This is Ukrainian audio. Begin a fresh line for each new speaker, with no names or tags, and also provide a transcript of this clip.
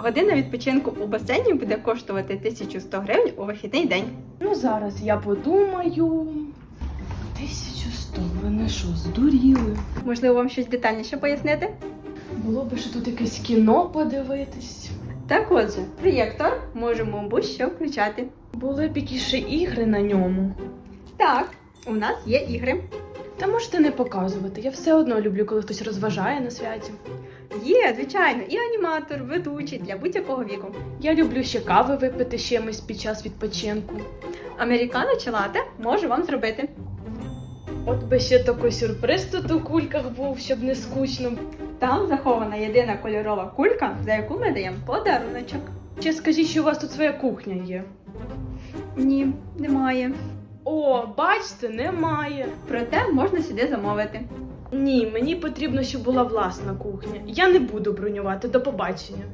Година відпочинку у басейні буде коштувати 1100 гривень у вихідний день.
Ну зараз я подумаю. 1100, вони що, здуріли?
Можливо, вам щось детальніше пояснити?
Було би ще тут якесь кіно подивитись.
Так отже, проєктор можемо будь-що включати.
Були б якісь ще ігри на ньому.
Так, у нас є ігри.
Та можете не показувати. Я все одно люблю, коли хтось розважає на святі.
Є, звичайно, і аніматор, ведучий для будь-якого віку.
Я люблю ще кави випити з чимось під час відпочинку.
Американо чи лате можу вам зробити.
От би ще такий сюрприз тут у кульках був, щоб не скучно.
Там захована єдина кольорова кулька, за яку ми даємо подаруночок.
Ще скажіть, що у вас тут своя кухня є.
Ні, немає.
О, бачите, немає.
Проте можна сюди замовити.
Ні, мені потрібно, щоб була власна кухня. Я не буду бронювати. До побачення.